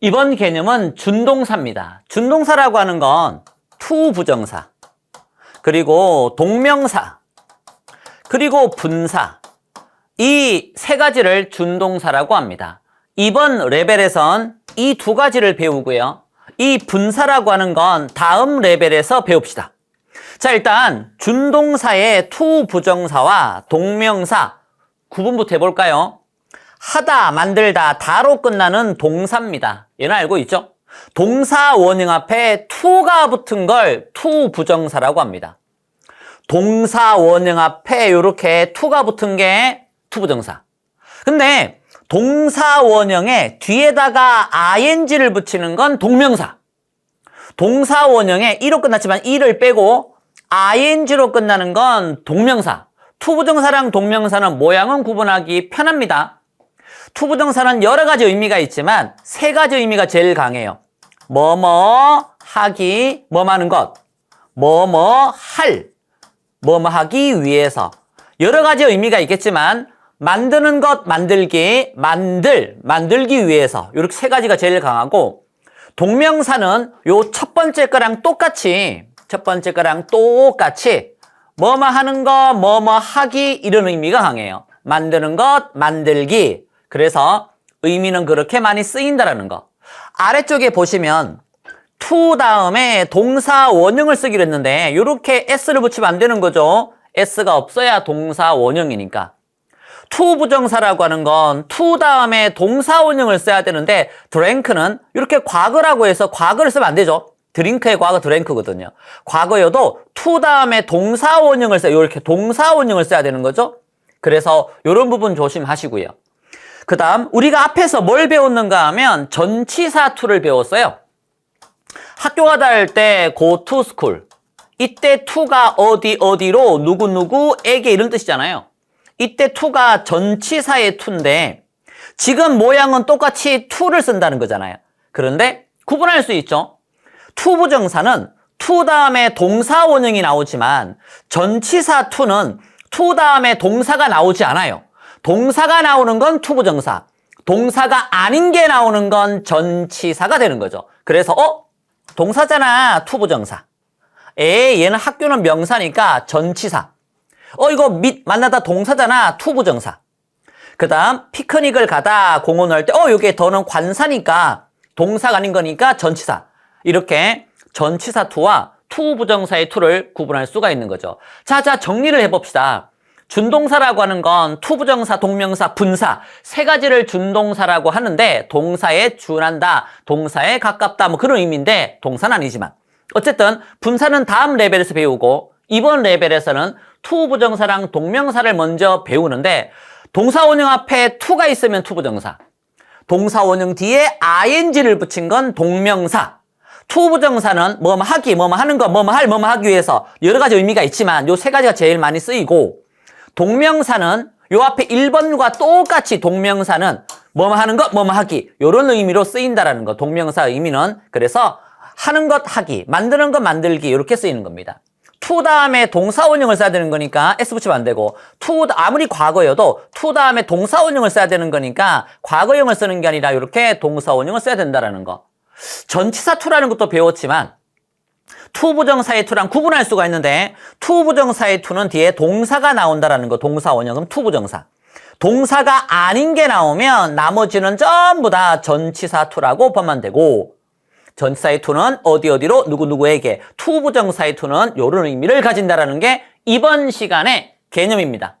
이번 개념은 준동사입니다. 준동사라고 하는 건투 부정사, 그리고 동명사, 그리고 분사. 이 세 가지를 준동사라고 합니다. 이번 레벨에선 이 두 가지를 배우고요. 이 분사라고 하는 건 다음 레벨에서 배웁시다. 자, 일단 준동사의 투 부정사와 동명사 구분부터 해볼까요? 하다, 만들다, 다로 끝나는 동사입니다. 얘는 알고 있죠? 동사 원형 앞에 투가 붙은 걸투 부정사라고 합니다. 동사 원형 앞에 이렇게 투가 붙은 게 투부정사. 근데 동사 원형에 뒤에다가 ing를 붙이는 건 동명사. 동사 원형에 이로 끝났지만 이를 빼고 ing로 끝나는 건 동명사. 투부정사랑 동명사는 모양은 구분하기 편합니다. 투부정사는 여러 가지 의미가 있지만 세 가지 의미가 제일 강해요. 뭐뭐 하기, 뭐뭐 하는 것, 뭐뭐 할, 뭐뭐 하기 위해서. 여러 가지 의미가 있겠지만 만드는 것, 만들기, 만들, 만들기 위해서 이렇게 세 가지가 제일 강하고 동명사는 요 첫 번째 거랑 똑같이 첫 번째 거랑 똑같이 뭐뭐 하는 거, 뭐뭐 하기 이런 의미가 강해요. 만드는 것, 만들기. 그래서 의미는 그렇게 많이 쓰인다라는 거. 아래쪽에 보시면 to 다음에 동사 원형을 쓰기로 했는데 이렇게 s를 붙이면 안 되는 거죠. s가 없어야 동사 원형이니까. to 부정사라고 하는 건 to 다음에 동사 원형을 써야 되는데 drink는 이렇게 과거라고 해서 과거를 쓰면 안 되죠. 드링크의 과거 드랭크거든요. 과거여도 to 다음에 동사 원형을 써요. 이렇게 동사 원형을 써야 되는 거죠. 그래서 이런 부분 조심하시고요. 그 다음 우리가 앞에서 뭘 배웠는가 하면 전치사 to를 배웠어요. 학교 가다 할때 go to school. 이때 to가 어디 어디로 누구누구에게 이런 뜻이잖아요. 이때 to가 전치사의 to인데 지금 모양은 똑같이 to를 쓴다는 거잖아요. 그런데 구분할 수 있죠. to 부정사는 to 다음에 동사 원형이 나오지만 전치사 to는 to 다음에 동사가 나오지 않아요. 동사가 나오는 건 to 부정사. 동사가 아닌 게 나오는 건 전치사가 되는 거죠. 그래서 어? 동사잖아. to 부정사. 에 얘는 학교는 명사니까 전치사. 어 이거 밑 만나다 동사잖아. to 부정사. 그 다음 피크닉을 가다 공원을 때어 이게 더는 관사니까 동사가 아닌 거니까 전치사. 이렇게 전치사 to와 to 부정사의 to를 구분할 수가 있는 거죠. 자, 자 정리를 해봅시다. 준동사라고 하는 건 투부정사, 동명사, 분사. 세 가지를 준동사라고 하는데 동사에 준한다, 동사에 가깝다 뭐 그런 의미인데 동사는 아니지만. 어쨌든 분사는 다음 레벨에서 배우고 이번 레벨에서는 투부정사랑 동명사를 먼저 배우는데 동사 원형 앞에 투가 있으면 투부정사. 동사 원형 뒤에 ing를 붙인 건 동명사. 투부정사는 뭐뭐 하기, 뭐뭐 하는 거, 뭐뭐 할, 뭐뭐 하기 위해서 여러 가지 의미가 있지만 요 세 가지가 제일 많이 쓰이고 동명사는 요 앞에 1번과 똑같이 동명사는 뭐뭐 하는 것, 뭐뭐 하기 요런 의미로 쓰인다라는 거. 동명사 의미는 그래서 하는 것 하기, 만드는 것 만들기 이렇게 쓰이는 겁니다. to 다음에 동사 원형을 써야 되는 거니까 s 붙이면 안 되고 to 아무리 과거여도 to 다음에 동사 원형을 써야 되는 거니까 과거형을 쓰는 게 아니라 이렇게 동사 원형을 써야 된다라는 거. 전치사 to라는 것도 배웠지만 투 부정사의 투랑 구분할 수가 있는데 투 부정사의 투는 뒤에 동사가 나온다라는 거 동사 원형은 투 부정사 동사가 아닌 게 나오면 나머지는 전부 다 전치사 투라고 보면 되고 전치사의 투는 어디 어디로 누구누구에게 투 부정사의 투는 이런 의미를 가진다라는 게 이번 시간의 개념입니다.